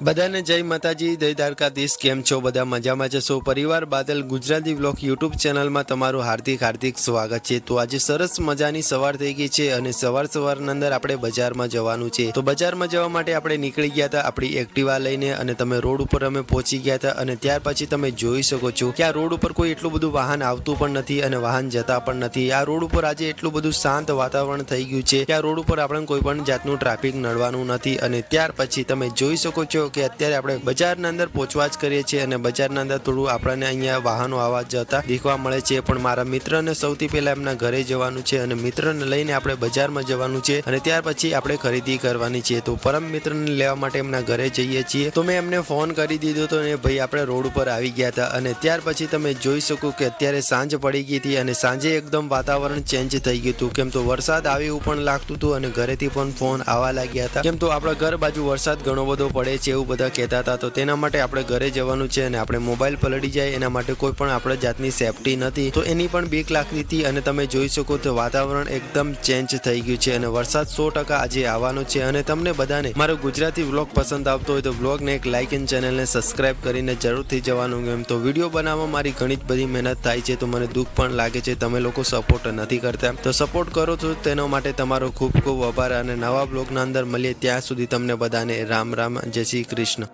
બધાને જય માતાજી, જય દ્વારકાધીશ, કેમ છો? બધા મજામાં છે. સો પરિવાર બાદલ ગુજરાતી બ્લોગ યુટ્યુબ ચેનલમાં તમારું હાર્દિક હાર્દિક સ્વાગત છે. તો આજે સરસ મજાની સવાર થઈ ગઈ છે અને સવાર સવારના અંદર આપણે બજારમાં જવાનું છે. તો બજારમાં જવા માટે આપણે નીકળી ગયા હતા આપણી એક્ટિવા લઈને અને તમે રોડ ઉપર અમે પહોંચી ગયા હતા અને ત્યાર પછી તમે જોઈ શકો છો કે આ રોડ ઉપર કોઈ એટલું બધું વાહન આવતું પણ નથી અને વાહન જતા પણ નથી. આ રોડ ઉપર આજે એટલું બધું શાંત વાતાવરણ થઈ ગયું છે કે આ રોડ ઉપર આપણે કોઈ પણ જાતનું ટ્રાફિક નડવાનું નથી અને ત્યાર પછી તમે જોઈ શકો છો કે અત્યારે આપણે બજારના અંદર પહોંચવા જ કરીએ છીએ અને બજારના અંદર થોડું આપણને અહીંયા વાહનો આવા જતા દેખવા મળે છે. પણ મારા મિત્રને સૌથી પહેલા એમના ઘરે જવાનું છે અને મિત્રને લઈને આપણે બજારમાં જવાનું છે અને ત્યાર પછી આપણે ખરીદી કરવાની છે. તો પરમ મિત્રને લેવા માટે એમના ઘરે જઈએ છીએ. તો મેં એમને ફોન કરી દીધો તો ને ભાઈ આપણે રોડ ઉપર આવી ગયા હતા અને ત્યાર પછી તમે જોઈ શકો કે અત્યારે સાંજ પડી ગઈ હતી અને સાંજે એકદમ વાતાવરણ ચેન્જ થઈ ગયું હતું. કેમ તો વરસાદ આવી પણ લાગતું હતું અને ઘરેથી પણ ફોન આવવા લાગ્યા હતા. કેમ તો આપણા ઘર બાજુ વરસાદ ઘણો બધો પડે છે એવું બધા કહેતા હતા, તો તેના માટે આપણે ઘરે જવાનું છે અને આપણે મોબાઈલ પલળી જાય, એના માટે કોઈ પણ આપણે જાતની સેફટી નથી. તો એની પણ બીક લાગતી હતી અને તમે જોઈ શકો તો વાતાવરણ એકદમ ચેન્જ થઈ ગયું છે અને વરસાદ સો ટકા આજે આવવાનો છે અને તમને બધાને મારો ગુજરાતી વ્લોગ પસંદ આવતો હોય તો વ્લોગને એક લાઇક એન્ડ ચેનલને સબસ્ક્રાઇબ કરીને જરૂરથી જવાનું એમ. તો વીડિયો બનાવવા મારી ઘણી જ બધી મહેનત થાય છે, તો મને દુઃખ પણ લાગે છે, તમે લોકો સપોર્ટ નથી કરતા. તો સપોર્ટ કરો છો, તેના માટે તમારો ખૂબ ખૂબ આભાર અને નવા બ્લોગના અંદર મળીએ ત્યાં સુધી તમને બધાને રામ રામ, જય શ્રી Krishna.